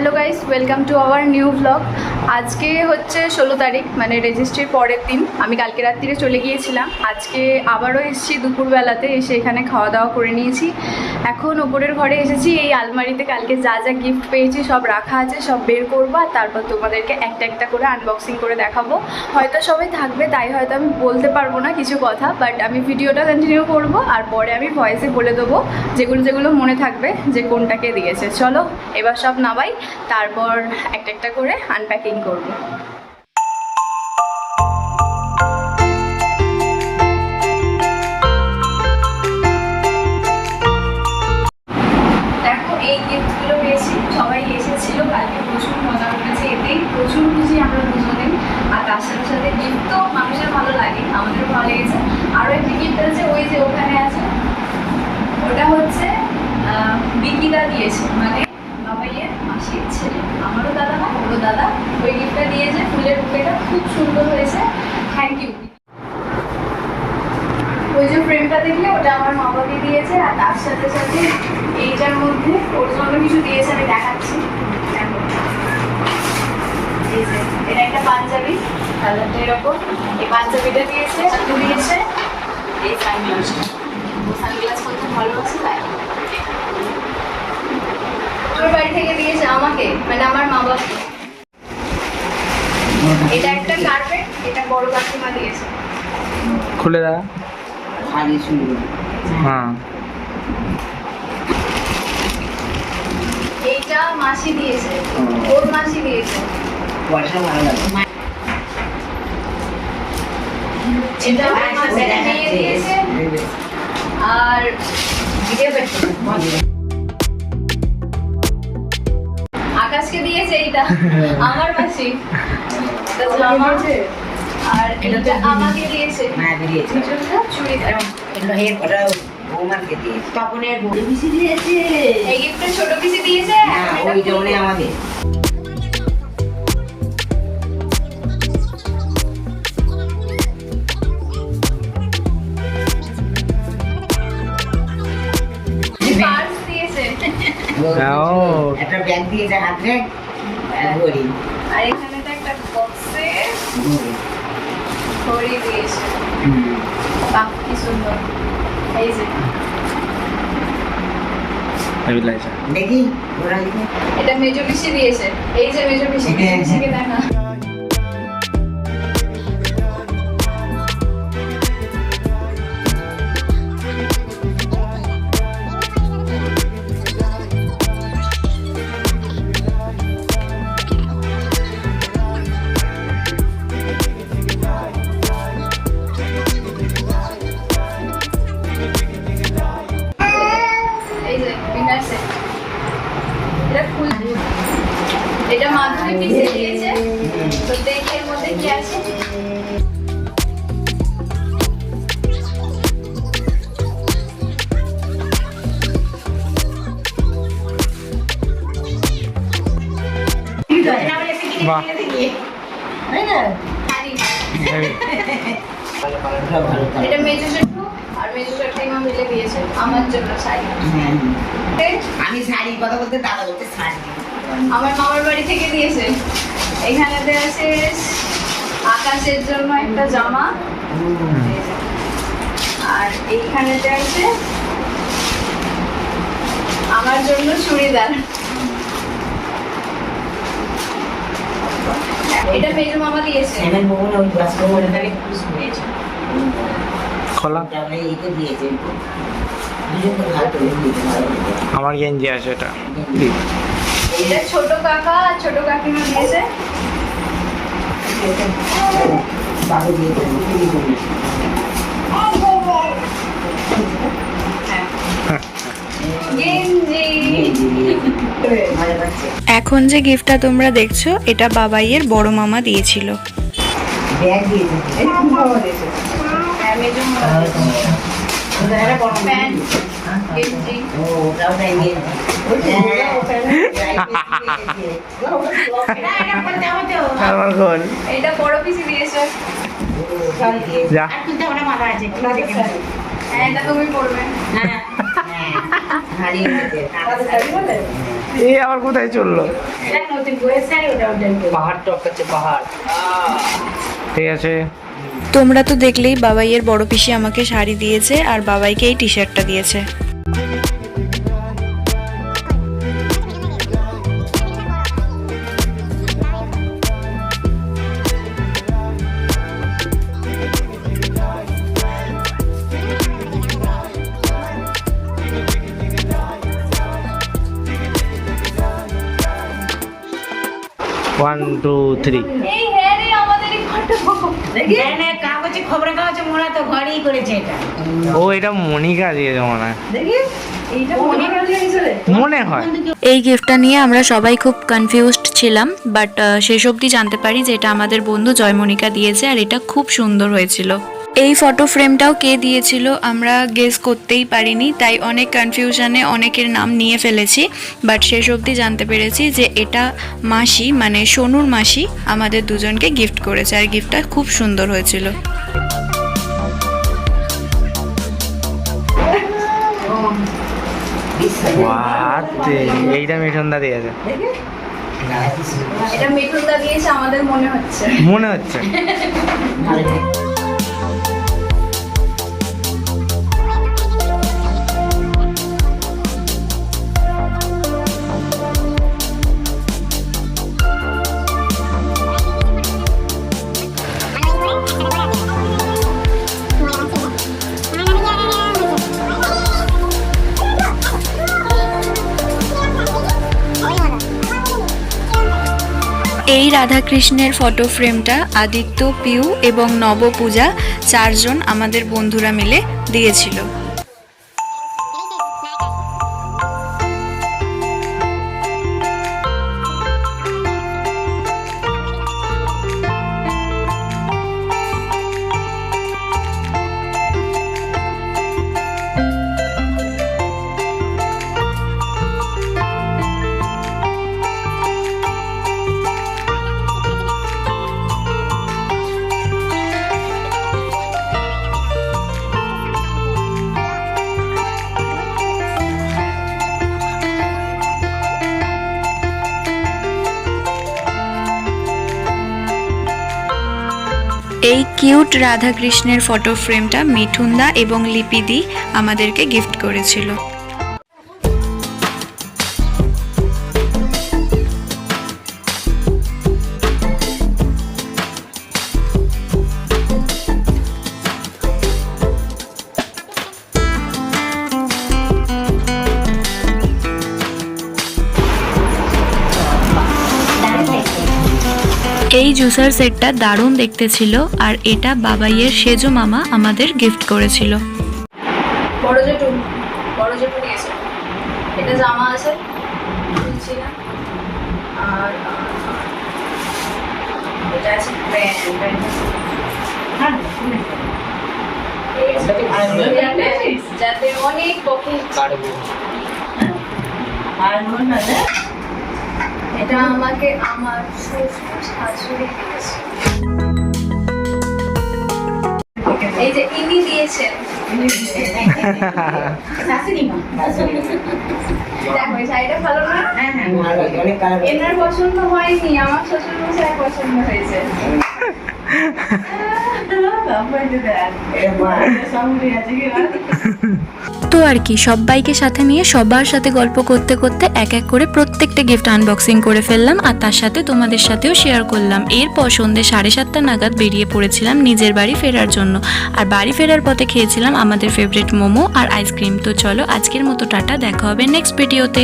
Hello guys welcome to our new blog আজকে হচ্ছে ষোলো তারিখ মানে রেজিস্ট্রির পরের দিন। আমি কালকে রাত্রিরে চলে গিয়েছিলাম। আজকে আবারও এসেছি, দুপুরবেলাতে এসে এখানে খাওয়া দাওয়া করে নিয়েছি। এখন ওপরের ঘরে এসেছি, এই আলমারিতে কালকে যা যা গিফট পেয়েছি সব রাখা আছে, সব বের করব আর তারপর তোমাদেরকে একটা একটা করে আনবক্সিং করে দেখাবো। হয়তো সবাই থাকবে, তাই হয়তো আমি বলতে পারব না কিছু কথা বাট আমি ভিডিওটা কন্টিনিউ করব আর পরে আমি ভয়েসে বলে দেবো যেগুলো যেগুলো মনে থাকবে যে কোনটাকে দিয়েছে। চলো, এবার সব নামাই। তারপর একটা একটা করে আনপ্যাকিং করব। সবাই এসেছিল, কালকে প্রচুর মজা এতেই। প্রচুর খুশি আমরা আর তার সাথে সাথে তো মানুষের ভালো লাগে ভালো লেগেছে। আছে, ওই যে ওখানে আছে। ওটা হচ্ছে বিকিদা দিয়েছে মানে বাবাইয়ের মাসির ছেলে আমারও দাদা না ওরও দাদা ওই গিফটটা দিয়েছে ফুলের বুকেটা খুব সুন্দর হয়েছে থ্যাংক ইউ ওই যে ফ্রেমটা দেখলে ওটা আমার মা বাবাকে দিয়েছে আর তার সাথে সাথে এইটার মধ্যে ওর জন্য কিছু দিয়েছে আমি দেখাচ্ছি। এটা একটা পাঞ্জাবি কালারটা এরকম। এই পাঞ্জাবিটা দিয়েছে একটু দিয়েছে। এই সানগ্লাসটা ও সানগ্লাস করতে ভালোবাসে তাই। ওর বাড়ি থেকে দিয়েছে আমাকে মানে আমার মা বাবাকে এটা একটা কার্পেট এটা বড় কাকিমা দিয়েছে। খুলে দাও। খালি সুন্দর হ্যাঁ। এইটা মাসি দিয়েছে। ওর মাসি দিয়েছে। পয়সা ভালো লাগে। এটা মাসি দিয়েছে। আর আকাশকে দিয়েছে এইটা। আমার মাসি। আর এটা আমাকে দিয়েছে। হ্যাঁ দিয়েছে। চুড়িদার। তপনের বউ বেশি দিয়েছে। এই গিফটটা ছোট পিসি দিয়েছে হ্যাঁ ওই আমাদের ও। একটা ব্যাগ দিয়েছে হাতে আর ঘড়ি। আর এখানে তো একটা বক্সে ঘড়ি। দিয়েছে। বাহ কি সুন্দর। এই যে দেখি ওরা এটা মেজো পিসি দিয়েছে। এই যে মেজো পিসি দিয়েছে কি দেখা এটা মাধুরী দিয়েছে? তো দেখে এর মধ্যে কি আছে? বাহ। এটা মেজো জেঠু আর মেজো জেঠিমা মিলে দিয়েছে আমার জন্য শাড়ি। হ্যাঁ। ঠিক? আমি শাড়ির কথা বলতে দাদা বলতে শাড়ি। আমার মামার বাড়ি থেকে দিয়েছে। এখানেতে আছে আকাশের জন্য একটা জামা। আর এইখানেতে আছে আমার জন্য চুড়িদার। এটা মেজো মামা দিয়েছে। বাস মোহনটাকে খোলা। আমার গেঞ্জি আছে এটা। এটা ছোট কাকা আর ছোট কাকিমা দিয়েছে। এখন যে গিফটটা তোমরা দেখছ এটা বাবাইয়ের বড় মামা দিয়েছিল। ব্যাগ দিয়েছে হ্যাঁ, হ্যাঁ এটা তুমি পড়বে হ্যাঁ। হারিয়ে গেছে এ আবার কোথায় চলল? পাহাড় টপ টপকাচ্ছে পাহাড়। ঠিক আছে। তোমরা তো দেখলেই বাবাইয়ের বড় পিসি আমাকে শাড়ি দিয়েছে আর বাবাইকে এই টি শার্টটা দিয়েছে। ওয়ান টু থ্রি এই হ্যাঁ রে আমাদেরই ফটো হ্যাঁ, না, কাগজে খবরের কাগজে মোড়া তো ঘরেই করেছে এটা। ও এটা মনিকা মনে হয়। মনে মনে হয়। এই গিফটটা নিয়ে আমরা সবাই খুব কনফিউজড ছিলাম বাট শেষ অবধি জানতে পারি যে এটা আমাদের বন্ধু জয়মনিকা দিয়েছে আর এটা খুব সুন্দর হয়েছিল। এই ফটো ফ্রেমটাও কে দিয়েছিল আমরা গেস করতেই পারিনি তাই অনেক কনফিউশনে অনেকের নাম নিয়ে ফেলেছি। বাট শেষ অবধি জানতে পেরেছি যে এটা মাসি মানে সোনুর মাসি আমাদের দুজনকে গিফট করেছে। আর গিফটটা খুব সুন্দর হয়েছিল। এইটা মিঠুনদা দিয়েছে। এটা মিঠুনদা দিয়েছে আমাদের মনে হচ্ছে। মনে হচ্ছে। এই রাধাকৃষ্ণের ফটো ফ্রেমটা আদিত্য পিউ এবং নবপূজা চারজন আমাদের বন্ধুরা মিলে দিয়েছিল। এই কিউট রাধাকৃষ্ণের ফটো ফ্রেমটা মিঠুনদা এবং লিপিদি আমাদেরকে গিফট করেছিল। জুসার সেটটা দারুণ দেখতে ছিল আর এটা বাবাইয়ের সেজো মামা আমাদের গিফট করেছিল। বড় জেঠু বড় জেঠু দিয়েছে এটা জামা আছে বুঝছি না? আর এটা আছে প্যান্ট প্যান্ট হ্যাঁ যাতে অনেক পকেট আর মনে হয় এটা আমাকে আমার শাশুড়ি দিয়েছে। এই যে ইনি দিয়েছেন। হ্যাঁ হ্যাঁ এনার পছন্দ হয়নি আমার শ্বশুর মশাই পছন্দ হয়েছে। তো আর কি সবাইকে সাথে নিয়ে সবার সাথে গল্প করতে করতে এক এক করে প্রত্যেকটা গিফট আনবক্সিং করে ফেললাম আর তার সাথে তোমাদের সাথেও শেয়ার করলাম। এরপর সন্ধ্যে সাড়ে সাতটা নাগাদ বেরিয়ে পড়েছিলাম নিজের বাড়ি ফেরার জন্য। আর বাড়ি ফেরার পথে খেয়েছিলাম আমাদের ফেভারিট মোমো আর আইসক্রিম তো চলো আজকের মতো টাটা, দেখা হবে নেক্সট ভিডিওতে